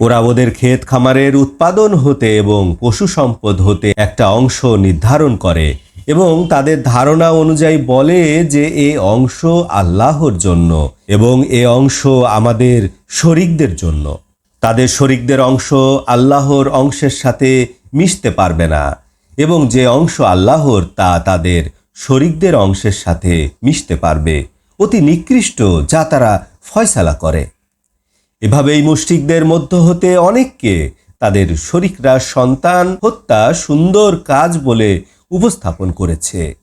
ওরা ওদের ক্ষেত খামারের উৎপাদন হতে এবং পশু সম্পদ হতে একটা অংশ নির্ধারণ করে এবং তাদের ধারণা অনুযায়ী বলে যে এ অংশ আল্লাহর জন্য এবং এ অংশ আমাদের শরিকদের জন্য। তাদের শরিকদের অংশ আল্লাহর অংশের সাথে মিশতে পারবে না এবং যে অংশ আল্লাহর তা তাদের শরিকদের অংশের সাথে মিশতে পারবে। অতি নিকৃষ্ট যা তারা ফয়সালা করে। এভাবে এই মুশরিকদের মধ্য হতে অনেককে তাদের শরিকরা সন্তান হত্যা সুন্দর কাজ বলে উপস্থাপন করেছে।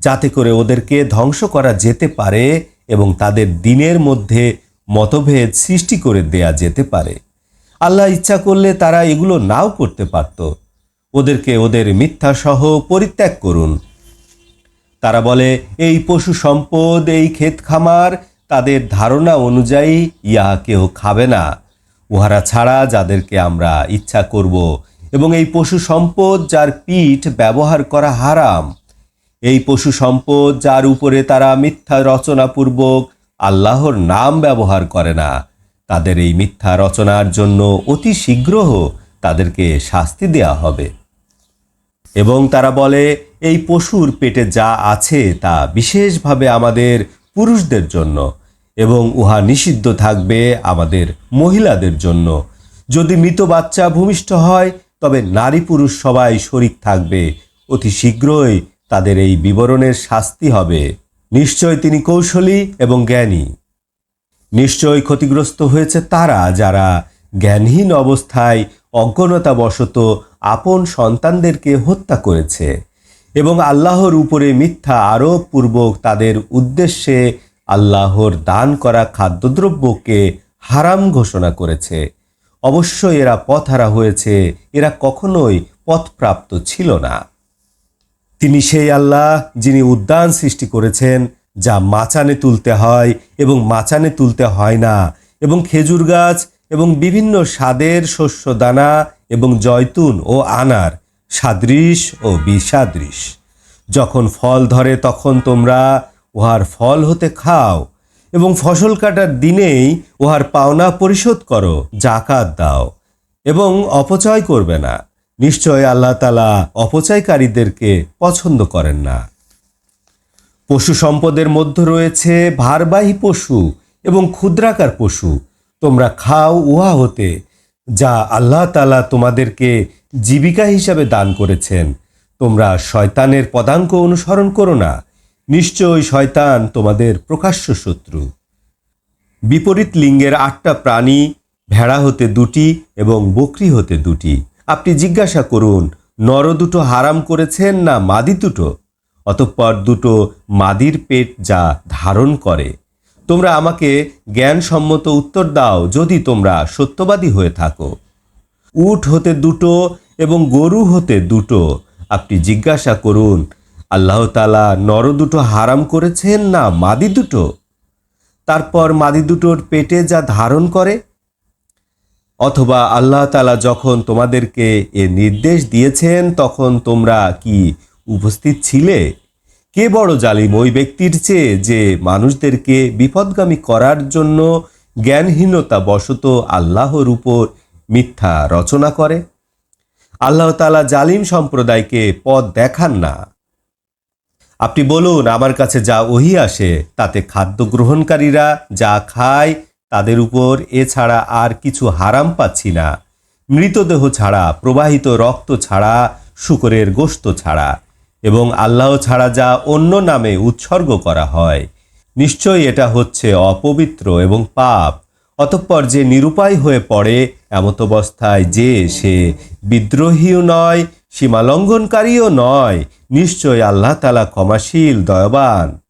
যাতে করে ওদেরকে ধ্বংস করা যেতে পারে এবং তাদের দিনের মধ্যে মতভেদ সৃষ্টি করে দেয়া যেতে পারে। আল্লাহ ইচ্ছা করলে তারা এগুলো নাও করতে পারত। ওদেরকে ওদের মিথ্যা সহ পরিত্যাগ করুন। তারা বলে, এই পশু সম্পদ, এই ক্ষেত খামার তাদের ধারণা অনুযায়ী ইহা কেউ খাবে না। উহারা ছাড়া যাদেরকে আমরা ইচ্ছা করব এবং এই পশু সম্পদ যার পিঠ ব্যবহার করা হারাম, এই পশু সম্পদ যার উপরে তারা মিথ্যা রচনাপূর্বক আল্লাহর নাম ব্যবহার করে না, তাদের এই মিথ্যা রচনার জন্য অতি শীঘ্র তাদেরকে শাস্তি দেয়া হবে। এবং তারা বলে, এই পশুর পেটে যা আছে তা বিশেষভাবে আমাদের পুরুষদের জন্য এবং উহা নিষিদ্ধ থাকবে আমাদের মহিলাদের জন্য। যদি মৃত বাচ্চা ভূমিষ্ঠ হয়, তবে নারী পুরুষ সবাই শরিক থাকবে। অতি শীঘ্রই তাদের এই বিবরণের শাস্তি হবে। নিশ্চয় তিনি কৌশলী এবং জ্ঞানী। নিশ্চয় ক্ষতিগ্রস্ত হয়েছে তারা যারা জ্ঞানহীন অবস্থায় অজ্ঞতাবশত আপন সন্তানদেরকে হত্যা করেছে। এবং আল্লাহর উপরে মিথ্যা আরোপ পূর্বক তাদের উদ্দেশ্যে আল্লাহর দান করা খাদ্যদ্রব্যকে হারাম ঘোষণা করেছে। অবশ্যই এরা পথহারা হয়েছে, এরা কখনোই পথপ্রাপ্ত ছিল না। তিনি সেই আল্লাহ যিনি উদ্যান সৃষ্টি করেছেন, যা মাচানে তুলতে হয় এবং মাচানে তুলতে হয় না এবং খেজুর গাছ এবং বিভিন্ন স্বাদের শস্য দানা এবং জয়তুন ও আনার সাদৃশ ও বিসাদৃশ যখন ফল ধরে তখন তোমরা উহার ফল হতে খাও এবং ফসল কাটার দিনেই উহার পাওনা পরিশোধ করো, জাকাত দাও এবং অপচয় করবে না। নিশ্চয় আল্লাহ তালা অপচয়কারীদেরকে পছন্দ করেন না। পশু সম্পদের মধ্যে রয়েছে ভারবাহী পশু এবং ক্ষুদ্রাকার পশু। তোমরা খাও উহা হতে, যা আল্লাহ তালা তোমাদেরকে জীবিকা হিসাবে দান করেছেন। তোমরা শয়তানের পদাঙ্ক অনুসরণ করো না। নিশ্চয়ই শয়তান তোমাদের প্রকাশ্য শত্রু। বিপরীত লিঙ্গের আটটা প্রাণী ভেড়া হতে দুটি এবং বকরি হতে দুটি। আপনি জিজ্ঞাসা করুন, নর দুটো হারাম করেছেন না মাদি দুটো? অতঃপর দুটো মাদির পেট যা ধারণ করে। তোমরা আমাকে জ্ঞানসম্মত উত্তর দাও যদি তোমরা সত্যবাদী হয়ে থাকো। উট হতে দুটো এবং গরু হতে দুটো। আপনি জিজ্ঞাসা করুন, আল্লাহ তালা নর দুটো হারাম করেছেন না মাদি দুটো? তারপর মাদি দুটোর পেটে যা ধারণ করে? অথবা আল্লাহ তালা যখন তোমাদেরকে এ নির্দেশ দিয়েছেন, তখন তোমরা কি উপস্থিত ছিলে? কে বড় জালিম ওই ব্যক্তির চেয়ে যে মানুষদেরকে বিপদগামী করার জন্য জ্ঞানহীনতা বশত আল্লাহর উপর মিথ্যা রচনা করে? আল্লাহ তালা জালিম সম্প্রদায়কে পথ দেখান না। আপনি বলুন, আমার কাছে যা ওহি আসে, তাতে খাদ্য গ্রহণকারীরা যা খায়, তাদের উপর এছাড়া আর কিছু হারাম পাচ্ছি না। মৃতদেহ ছাড়া, প্রবাহিত রক্ত ছাড়া, শুকরের গোস্ত ছাড়া, এবং আল্লাহ ছাড়া যা অন্য নামে উৎসর্গ করা হয়। নিশ্চয়ই এটা হচ্ছে অপবিত্র এবং পাপ। অতঃপর যে নিরুপায় হয়ে পড়ে এমত অবস্থায় যে সে বিদ্রোহীও নয়, সীমালঙ্ঘনকারীও নয়, নিশ্চয় আল্লাহ তালা ক্ষমাশীল, দয়াবান।